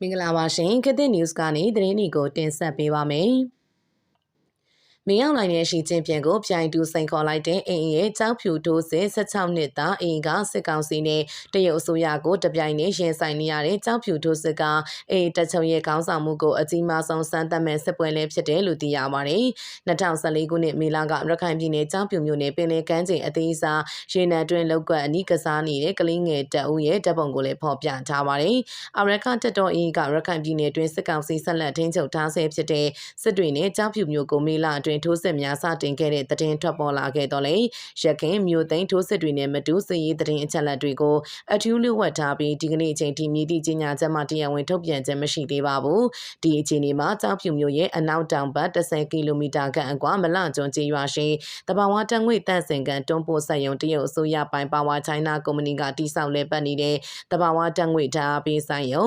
မင်္ဂလာပါရှင်ခေတ်သစ် news ကနေသတင်းတွေကိုတင်ဆက်ပေးပါမယ်။ မင်းအောင်လိုင်းရဲ့ရှိချင်းပြန်ကိုပြိုင်တူစိန်ခေါ်လိုက်တဲ့အင်းရဲ့ကြောက်ဖြူထိုးစစ်16နှစ်သားအင်းကစစ်ကောင်စီနဲ့တရုတ်အစိုးရကိုတပြိုင်နက်ရင်ဆိုင်နေရတဲ့ကြောက်ဖြူထိုးစစ်ကအေးတချုံရဲ့ခေါင်းဆောင်မှုကိုအကြီးမားဆုံးစမ်းသပ်မဲ့စစ်ပွဲလည်းဖြစ်တယ်လို့သိရပါတယ်။2014ခုနှစ်မေလကရခိုင်ပြည်နယ်ကြောက်ဖြူမြို့နယ်ပင်လယ်ကမ်းခြေအသေးစားရေနံတွင်လောက်ကွက်အနီးကစားနေတဲ့ကလေးငယ်တပ်ဦးရဲ့တပ်ပုံကိုလည်းဖော်ပြထားပါတယ်။အရကန်တပ်တော်အင်းကရခိုင်ပြည်နယ်တွင်စစ်ကောင်စီဆက်လက်ထိန်းချုပ်ထားဆဲဖြစ်တဲ့စစ်တွေနဲ့ကြောက်ဖြူမြို့ကိုမေလအတွင်းထိုးစစ်များစတင်ခဲ့တဲ့သတင်းထွက်ပေါ်လာခဲ့တော့လေရခင်မြို့သိမ်းထိုးစစ်တွေနဲ့မတူစစ်ရေးသတင်းအချက်အလက်တွေကိုအထူးလျှဝှက်ထားပြီးဒီကနေ့အချိန်ထိမြည်သည့်ကြီးညာချက်မှတရားဝင်ထုတ်ပြန်ခြင်းမရှိသေးပါဘူးဒီအခြေအနေမှာကြောက်ဖြူမြို့ရဲ့အနောက်တောင်ဘက်10ကီလိုမီတာခန့်အကွာမလကျွန်းကျေးရွာရှိတဘာဝတန်ငွေတန့်စင်ကန်တွန်းပို့ဆက်ယုံတရုတ်အစိုးရပိုင်ပါဝါချိုင်းနာကုမ္ပဏီကတိစောက်လဲပတ်နေတဲ့တဘာဝတန်ငွေဓာတ်ပေးဆိုင်ယုံ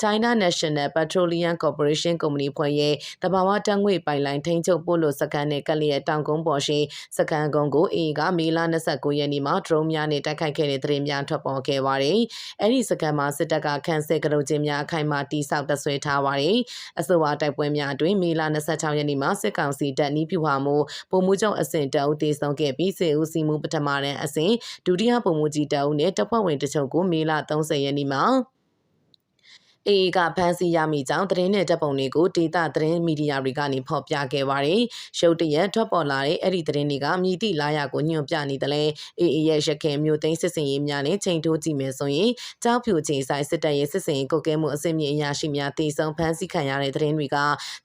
China National Petroleum Corporation ကုမ္ပဏီဖွဲ့ရဲ့တဘာဝတန်ငွေပိုင်လိုင်းထိန်းချုပ်ပို့လို့စကန်နဲ့ကလျက်တောင်ကုန်းပေါ်ရှိစကန်ကုန်းကိုအေကမေလ29ရက်နေ့မှာ drone များနဲ့တိုက်ခိုက်ခဲ့တဲ့သတင်းများထွက်ပေါ်ခဲ့ပါတယ်။အဲဒီစကန်မှာစစ်တပ်ကခန့်စစ်ကရုချင်းများအခိုင်အမာတိစောက်တဆွဲထားပါတယ်။အဆိုပါတိုက်ပွဲများအတွင်းမေလ26ရက်နေ့မှာစစ်ကောင်စီတပ်နီးပြူဟာမှုပုံမှုချုပ်အဆင့်တအုပ်တေဆုံးခဲ့ပြီးစေဦးစီမှုပထမတန်းအဆင့်ဒုတိယပုံမှုကြီးတအုပ်နဲ့တပ်ဖွဲ့ဝင်တချို့ကိုမေလ30ရက်နေ့မှာ အေအေကဖမ်းဆီးရမိကြောင်းသတင်းနဲ့တပ်ပုံတွေကိုဒေတာသတင်းမီဒီယာတွေကနေဖော်ပြခဲ့ပါတယ်။ရှုပ်တရက်ထွက်ပေါ်လာတဲ့အဲ့ဒီသတင်းတွေကမြည်သည့်လာရကိုညွှန်ပြနေတယ်လေ။အေအေရဲ့ရခင်မျိုးသိန်းစစ်စင်ရေးများနဲ့ချိန်ထိုးကြည့်မယ်ဆိုရင်ကြောက်ဖြူချိန်ဆိုင်စစ်တပ်ရဲ့စစ်စင်ရေးကုတ်ကဲမှုအစစ်မြေအရာရှိများတည်ဆုံဖမ်းဆီးခံရတဲ့သတင်းတွေက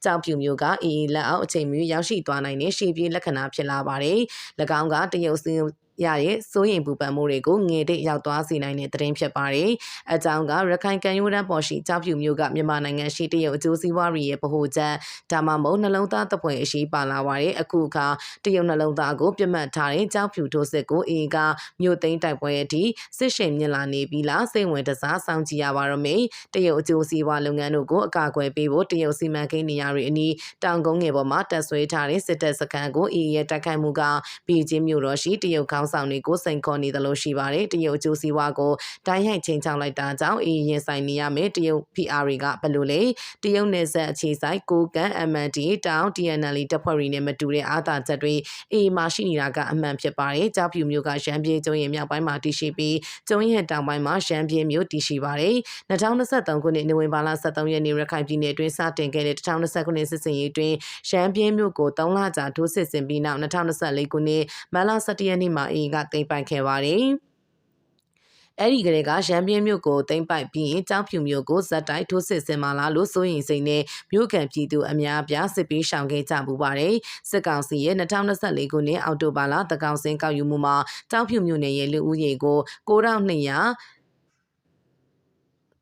ကြောက်ဖြူမျိုးကအေအေလက်အောက်အချိန်မျိုးရောက်ရှိသွားနိုင်တဲ့ရှေ့ပြေးလက္ခဏာဖြစ်လာပါတယ်။၎င်းကတရုတ်စင် ရရဲ့စိုးရင်ပူပန်မှုတွေကိုငယ်တဲ့ရောက်သွားစေနိုင်တဲ့သတင်းဖြစ်ပါတယ်။အကြောင်းကရခိုင်ကံရိုးတန်းပေါ်ရှိကြောက်ဖြူမျိုးကမြန်မာနိုင်ငံရှိတရုတ်အကျိုးစီးပွားတွေရဲ့ဗဟိုချက်ဒါမှမဟုတ်နှလုံးသားတပွဲအရှိပါလာပါတယ်။အခုအခါတရုတ်နှလုံးသားကိုပြတ်မှတ်ထားတဲ့ကြောက်ဖြူထိုးစစ်ကိုအေကမြို့သိမ်းတိုက်ပွဲအထိစစ်ရှိန်မြင့်လာနေပြီလားစိတ်ဝင်တစားစောင့်ကြည့်ရပါတော့မယ်။တရုတ်အကျိုးစီးပွားလုပ်ငန်းတို့ကိုအကာအကွယ်ပေးဖို့တရုတ်စီမံကိန်းနေရာတွေအနီးတောင်ကုန်းငယ်ပေါ်မှာတက်ဆွဲထားတဲ့စစ်တပ်စခန်းကိုအေရဲ့တိုက်ခိုက်မှုကဘီဂျင်းမြို့တော်ရှိတရုတ်ခေါင်းဆောင်တွေကိုစိန်ခေါ်နေသလိုရှိပါတယ်တရုတ်အကျိုးစီးပွားကိုတိုင်းရိုက်ချင်းချောင်းလိုက်တာကြောင့်အေးရင်ဆိုင်နေရမယ်တရုတ် PR တွေကဘယ်လိုလဲတရုတ်နယ်စပ်အခြေဆိုင်ကိုကန် MND တောင် TNL တပ်ဖွဲ့တွေနဲ့မတူတဲ့အာသာချက်တွေအေးမှရှိနေတာကအမှန်ဖြစ်ပါတယ်ကြောက်ဖြူမျိုးကရန်ပြေကျုံရင်မြောက်ပိုင်းမှာတည်ရှိပြီးကျုံရင်တောင်ပိုင်းမှာရန်ပြေမျိုးတည်ရှိပါတယ်2023ခုနှစ်နိုဝင်ဘာလ23ရက်နေ့ရခိုင်ပြည်နယ်အတွင်းစတင်ခဲ့တဲ့2020ခုနှစ်စစ်စင်ရေးအတွင်းရန်ပြေမျိုးကို3လကြာထိုးစစ်ဆင်ပြီးနောက်2024ခုနှစ်မတ်လ17ရက်နေ့မှာအေးကတင်ပိုင်ခဲ့ပါတယ်။အဲ့ဒီကလေးကရန်ပြင်းမြို့ကိုသိမ်းပိုက်ပြီးရင်ကြောက်ဖြူမြို့ကိုဇက်တိုက်ထိုးစစ်ဆင်မာလာလို့စိုးရင်စိန်နဲ့မြို့ကန်ပြည်သူအများပြားစစ်ပေးရှောင်ခဲ့ကြပူပါတယ်စစ်ကောင်စီရဲ့2024ခုနှစ်အောက်တိုဘာလတကောင်စင်ကောက်ယူမှုမှာကြောက်ဖြူမြို့နယ်ရဲ့လူဦးရေကို9200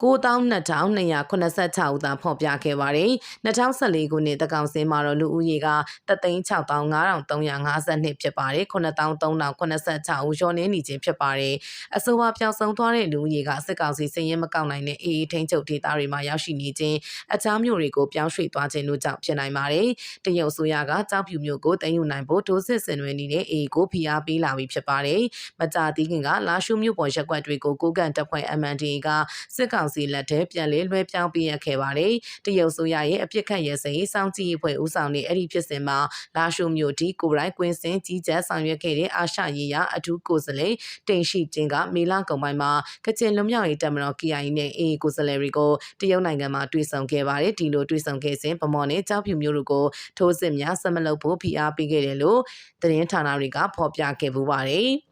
9286ဦးသာဖော်ပြခဲ့ပါတယ်။2014ခုနှစ်တကောင်စင်းမှာတော့လူဦးရေက365,352ဖြစ်ပါတယ်။9386ဦးရောနေနေခြင်းဖြစ်ပါတယ်။အဆိုပါပြောင်းဆုံးသွားတဲ့လူဦးရေကစစ်ကောင်စီစည်ရင်မကောက်နိုင်တဲ့အေးအေးထိန်းချုပ်ဒေသတွေမှာရောက်ရှိနေခြင်းအခြားမြို့တွေကိုပြောင်းရွှေ့သွားခြင်းတို့ကြောင့်ဖြစ်နိုင်ပါတယ်။တရုတ်ဆိုရကကြောက်ဖြူမြို့ကိုတင်ယူနိုင်ဖို့ဒိုးစစ်ဆင်နွှဲနေတဲ့အေးကိုဖိအားပေးလာပြီးဖြစ်ပါတယ်။မကြာသေးခင်ကလာရှုမြို့ပေါ်ရက်ကွက်တွေကိုကိုကန်တပ်ဖွဲ့ MND ကစစ်ကောင်ကောင်စီလက်ထဲပြန်လည်လွှဲပြောင်းပေးရခဲ့ပါတယ်။တရုတ်ဆိုရရဲ့အပြစ်ခတ်ရဲစိစောင့်ကြည့်အဖွဲ့ဦးဆောင်တဲ့အဲ့ဒီဖြစ်စဉ်မှာလာရှိုမျိုးတီကိုရိုင်းကွင်းစင်ကြီးကြပ်ဆောင်ရွက်ခဲ့တဲ့အာရှရေးရာအထူးကိုယ်စားလှယ်တင်ရှိချင်းကမေလကုံပိုင်းမှာကချင်လွမြောက်ရေးတပ်မတော် KIA နဲ့အေကိုယ်စားလှယ်တွေကိုတရုတ်နိုင်ငံမှာတွေ့ဆုံခဲ့ပါတယ်။ဒီလိုတွေ့ဆုံခဲ့စဉ်ဗမော်နဲ့ကြောက်ဖြူမျိုးတို့ကိုထိုးစစ်များဆက်မလုပ်ဖို့ဖိအားပေးခဲ့တယ်လို့သတင်းဌာနတွေကဖော်ပြခဲ့ပူပါတယ်။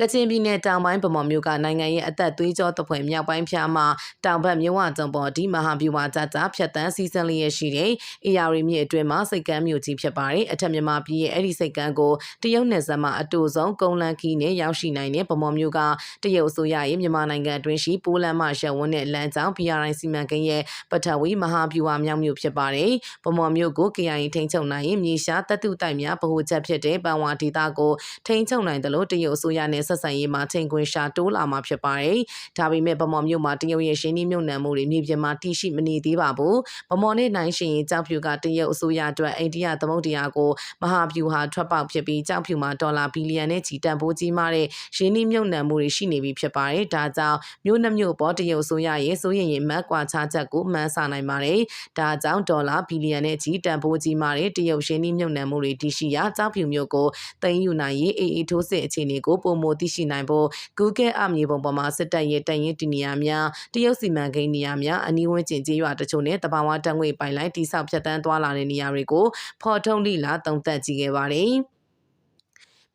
ကချင်ပြည်နယ်တောင်ပိုင်းဗမော်မြို့ကနိုင်ငံရဲ့အသက်သွေးကြောတပွဲမြောက်ပိုင်းဖြားမှာတောင်ဘက်မြဝကျုံပေါ်ဒီမဟာဗျူဟာကြကြဖြတ်တန်းစီစဉ်လျက်ရှိတဲ့အေယာရီမြစ်အတွင်းမှာစိတ်ကမ်းမြို့ကြီးဖြစ်ပါတယ်အထက်မြန်မာပြည်ရဲ့အဲ့ဒီစိတ်ကမ်းကိုတရုတ်နယ်စပ်မှာအတူဆုံးကုန်းလန်းခီးနဲ့ရောက်ရှိနိုင်တဲ့ဗမော်မြို့ကတရုတ်အစိုးရရဲ့မြန်မာနိုင်ငံအတွင်းရှိပိုးလန်းမှရပ်ဝန်းတဲ့လမ်းကြောင်း BRI စီမံကိန်းရဲ့ပထဝီမဟာဗျူဟာမြောက်မြို့ဖြစ်ပါတယ်ဗမော်မြို့ကို KIA ထိန်းချုပ်နိုင်ရင်မြေရှားတပ်တုတိုက်များဗဟိုချက်ဖြစ်တဲ့ပန်ဝါဒေသကိုထိန်းချုပ်နိုင်တယ်လို့တရုတ်အစိုးရနဲ့ရဲ့ဆက်ဆံရေးမှာချိန်ခွင်ရှာတိုးလာမှာဖြစ်ပါတယ်။ဒါပေမဲ့ဗမော်မြို့မှာတရုတ်ရဲ့ရှင်းနှီးမြုပ်နှံမှုတွေမြေပြင်မှာတိရှိမနေသေးပါဘူး။ဗမော်နဲ့နိုင်ရှင်ရင်ကြောက်ဖြူကတရုတ်အစိုးရအတွက်အိန္ဒိယသမုဒ္ဒရာကိုမဟာဗျူဟာထွက်ပေါက်ဖြစ်ပြီးကြောက်ဖြူမှာဒေါ်လာဘီလီယံနဲ့ချီတန်ဖိုးကြီးမားတဲ့ရှင်းနှီးမြုပ်နှံမှုတွေရှိနေပြီဖြစ်ပါတယ်။ဒါကြောင့်မြို့နှမြို့ပေါ်တရုတ်အစိုးရရဲ့စိုးရင်ရင်မတ်ကွာခြားချက်ကိုမှန်းဆနိုင်ပါတယ်။ဒါကြောင့်ဒေါ်လာဘီလီယံနဲ့ချီတန်ဖိုးကြီးမားတဲ့တရုတ်ရှင်းနှီးမြုပ်နှံမှုတွေတရှိရာကြောက်ဖြူမြို့ကိုသိမ်းယူနိုင်ရေးအေအေထိုးစစ်အခြေအနေကိုပုံမသိရှိနိုင်ဖို့ Google အမြေပုံပေါ်မှာစစ်တပ်ရဲ့တန်ရင်တီနေယာများတရုတ်စီမံကိန်းနေရာများအနီးဝန်းကျင်ကျေးရွာတချို့နဲ့တဘာဝတံငွေပိုင်လိုင်းတိဆောက်ဖြတ်တန်းသွားလာတဲ့နေရာတွေကိုဖော်ထုတ်လိလာသုံးသပ်ကြည့်ခဲ့ပါတယ်။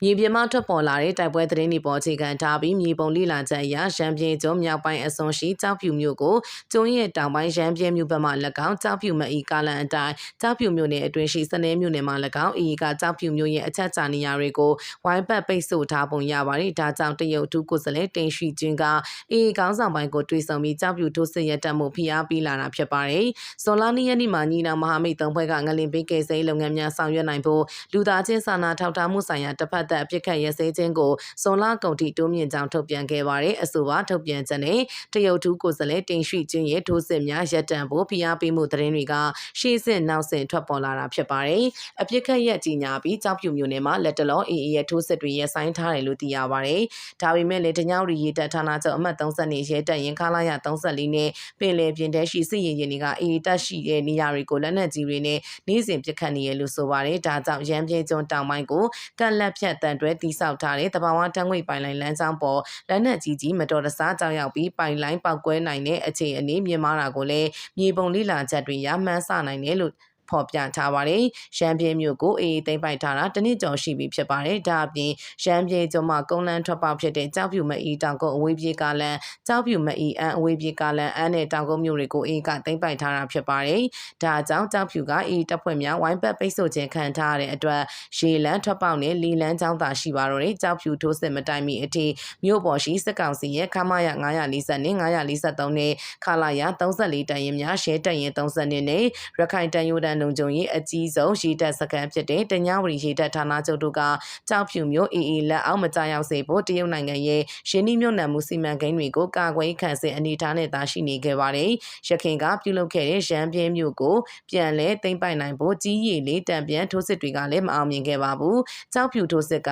မြေပြင်မှထွက်ပေါ်လာတဲ့တိုက်ပွဲသတင်းတွေပေါ်အခြေခံထားပြီးမြေပုံလိလာချက်အရရန်ပြင်းကျွန်းမြောက်ပိုင်းအစွန်ရှိကြောက်ဖြူမြို့ကိုကျွန်းရဲ့တောင်ပိုင်းရန်ပြင်းမြို့ဘက်မှ၎င်းကြောက်ဖြူမအီကာလန်အတိုင်းကြောက်ဖြူမြို့နယ်အတွင်းရှိစနေမြို့နယ်မှ၎င်းအီကကြောက်ဖြူမြို့ရဲ့အချက်ချနေရာတွေကိုဝိုင်းပတ်ပိတ်ဆို့ထားပုံရပါတယ်ဒါကြောင့်တရုတ်ထုကိုယ်စားလှယ်တင်ရှိချင်းကအီကောင်းဆောင်ပိုင်းကိုတွေ့ဆုံပြီးကြောက်ဖြူထိုးစစ်ရတက်မှုဖိအားပေးလာတာဖြစ်ပါတယ်ဇွန်လ၂ရက်နေ့မှာညီနောင်မဟာမိတ်သုံးဖွဲ့ကငလင်ပေးကယ်ဆယ်လုပ်ငန်းများဆောင်ရွက်နိုင်ဖို့လူသားချင်းစာနာထောက်ထားမှုဆိုင်ရာတစ်ဖက်သက်အပြစ်ခတ်ရစဲခြင်းကိုဇွန်လကုန်ထိတိုးမြင့်ကြောင်းထုတ်ပြန်ခဲ့ပါတယ်အဆိုပါထုတ်ပြန်ချက်နဲ့တရုတ်ထူးကိုယ်စားလှယ်တင်ရှိချင်းရဲ့ထိုးစစ်များရပ်တန့်ဖို့ဖိအားပေးမှုသတင်းတွေကရှေ့စစ်နောက်ဆင်ထွက်ပေါ်လာတာဖြစ်ပါတယ်အပြစ်ခတ်ရက်ကြီးညာပြီးကြောက်ဖြူမျိုးနယ်မှာလက်တလောအေအေရဲ့ထိုးစစ်တွေရပ်ဆိုင်းထားတယ်လို့သိရပါတယ်ဒါပေမဲ့လည်းတညောင်ရီရေတပ်ဌာနချုပ်အမှတ်30နေရဲတပ်ရင်ခလာရ34နဲ့ပင်လယ်ပြင်တဲရှိစစ်ရင်ရင်တွေကအေအေတပ်ရှိတဲ့နေရာတွေကိုလက်နက်ကြီးတွေနဲ့နေ့စဉ်ပစ်ခတ်နေရလို့ဆိုပါတယ်ဒါကြောင့်ရန်ပြေကျွန်းတောင်ပိုင်းကိုကန့်လက်ဖြတ်တန်တွဲတိဆောက်ထားတဲ့တဘာဝတံငွေပိုင်လိုင်းလမ်းကြောင်းပေါ်လက်နက်ကြီးကြီးမတော်တဆကြောက်ရောက်ပြီးပိုင်လိုင်းပောက်ကွဲနိုင်တဲ့အခြေအနေမြင်မာတာကိုလည်းမြေပုံလိလာချက်တွေရမှန်းဆနိုင်တယ်လို့ ဖော်ပြထားပါတယ်။ရန်ပြေမြို့ကိုအေးအေးသိမ့်ပိုက်ထားတာတနစ်ကျော်ရှိပြီဖြစ်ပါတယ်။ဒါအပြင်ရန်ပြေကျွန်းမှာကုန်းလန်းထွက်ပေါက်ဖြစ်တဲ့ကြောက်ဖြူမအီတောင်ကုန်းအဝေးပြေးကားလန်ကြောက်ဖြူမအီအန်အဝေးပြေးကားလန်အန်နဲ့တောင်ကုန်းမြို့တွေကိုအေးကသိမ့်ပိုက်ထားတာဖြစ်ပါတယ်။ဒါကြောင့်ကြောက်ဖြူကအေးတပ်ဖွဲ့များဝိုင်းပတ်ပိတ်ဆို့ခြင်းခံထားရတဲ့အတွက်ရေလန်းထွက်ပေါက်နဲ့လီလန်းချောင်းသာရှိပါတော့တယ်။ကြောက်ဖြူထိုးစစ်မတိုင်မီအထိမြို့ပေါ်ရှိစစ်ကောင်စီရဲ့ခမာရ940နဲ့943နဲ့ခလာရ34တန်ရင်များရှဲတန်ရင်30နဲ့ရခိုင်တန်ယိုတန်လုံခြုံရေးအကြီးဆုံးရေတပ်စခန်းဖြစ်တဲ့တညဝရီရေတပ်ဌာနချုပ်တို့ကကြောက်ဖြူမျိုးအေအေလက်အောက်မကြရောက်စေဖို့တရုတ်နိုင်ငံရဲ့ရှင်းနှီးမြုပ်နှံမှုစီမံကိန်းတွေကိုကာကွယ်ခံစစ်အနေထားနဲ့သာရှိနေခဲ့ပါတယ်။ရခိုင်ကပြုလုပ်ခဲ့တဲ့ရန်ပြင်းမျိုးကိုပြန်လဲသိမ့်ပိုက်နိုင်ဖို့ကြီးရည်လေးတံပြန်ထိုးစစ်တွေကလည်းမအောင်မြင်ခဲ့ပါဘူး။ကြောက်ဖြူထိုးစစ်က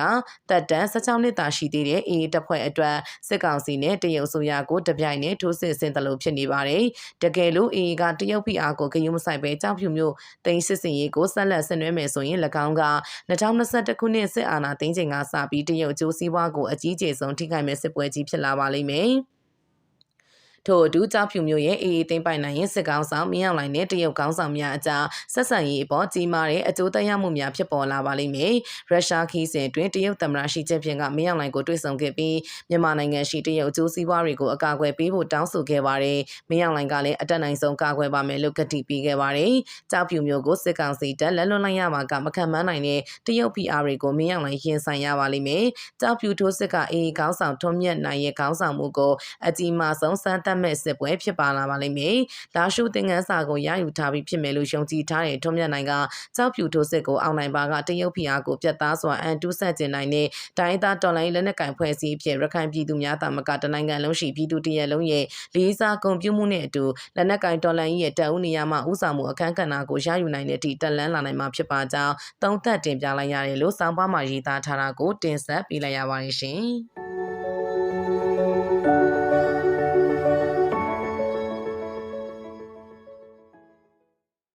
တပ်တန်း16နှစ်သာရှိသေးတဲ့အေအေတပ်ဖွဲ့အတွက်စစ်ကောင်စီနဲ့တရုတ်ဆိုရကိုတပြိုင်နက်ထိုးစစ်ဆင်တယ်လို့ဖြစ်နေပါတယ်။တကယ်လို့အေအေကတရုတ်ဖိအားကိုဂရုမစိုက်ပဲကြောက်ဖြူမျိုး တင်စစ်စင်ရေးကိုဆက်လက်ဆင်နွှဲမယ်ဆိုရင်၎င်းက2021ခုနှစ်စစ်အာဏာသိမ်းချိန်ကစပြီးတရုတ်အကျိုးစီးပွားကိုအကြီးအကျယ်ဆုံးထိခိုက်မဲ့စစ်ပွဲကြီးဖြစ်လာပါလိမ့်မယ်။ ထို့အတူကြောက်ဖြူမျိုးရဲ့အေးအေးသိမ့်ပိုင်နိုင်ရင်စစ်ကောင်းဆောင်မင်းအောင်လှိုင်နဲ့တရုတ်ကောင်းဆောင်များအကြားဆက်ဆံရေးအပေါ်ကြီးမားတဲ့အကျိုးသက်ရောက်မှုများဖြစ်ပေါ်လာပါလိမ့်မယ်။ရုရှားခီးစဉ်တွင်တရုတ်သမ္မတရှီကျင်းပင်ကမင်းအောင်လှိုင်ကိုတွေ့ဆုံခဲ့ပြီးမြန်မာနိုင်ငံရှိတရုတ်အကျိုးစီးပွားတွေကိုအကာအကွယ်ပေးဖို့တောင်းဆိုခဲ့ပါတယ်။မင်းအောင်လှိုင်ကလည်းအတက်နိုင်ဆုံးကာကွယ်ပါမယ်လို့ကတိပေးခဲ့ပါတယ်။ကြောက်ဖြူမျိုးကိုစစ်ကောင်စီတပ်လက်လွတ်လိုက်ရမှာကမခံမနိုင်တဲ့တရုတ် PR တွေကိုမင်းအောင်လှိုင်ရင်ဆိုင်ရပါလိမ့်မယ်။ကြောက်ဖြူထိုးစစ်ကအေးကောင်းဆောင်ထွန်းမြတ်နိုင်ရဲ့ကောင်းဆောင်မှုကိုအကြီးမားဆုံးစမ်းသပ်မဲ့စစ်ပွဲဖြစ်ပါလာပါလိမ့်မယ်။လာရှုသင်္ကန်းစာကိုရယူထားပြီးဖြစ်မယ်လို့ယုံကြည်ထားတဲ့ထွန်းမြတ်နိုင်ကကြောက်ဖြူထိုးစစ်ကိုအောင်နိုင်ပါကတရုတ်ဖီအားကိုပြတ်သားစွာအန်တူးဆက်ကျင်နိုင်တဲ့တိုင်းသားတော်လိုင်းလက်နက်ကင်ဖွဲ့စည်းဖြစ်ရခိုင်ပြည်သူများတာမကတနိုင်ငံလုံးရှိပြည်သူတရက်လုံးရဲ့လေးစားဂုဏ်ပြုမှုနဲ့အတူလက်နက်ကင်တော်လိုင်းရဲ့တပ်ဦးနေရာမှာဥဆောင်မှုအခမ်းကဏ္ဍကိုရယူနိုင်တဲ့အထိတက်လန်းလာနိုင်မှာဖြစ်ပါကြောင်းသုံးသပ်တင်ပြလိုက်ရတယ်လို့စောင်းပါမှာရေးသားထားတာကိုတင်ဆက်ပေးလိုက်ရပါတယ်ရှင်။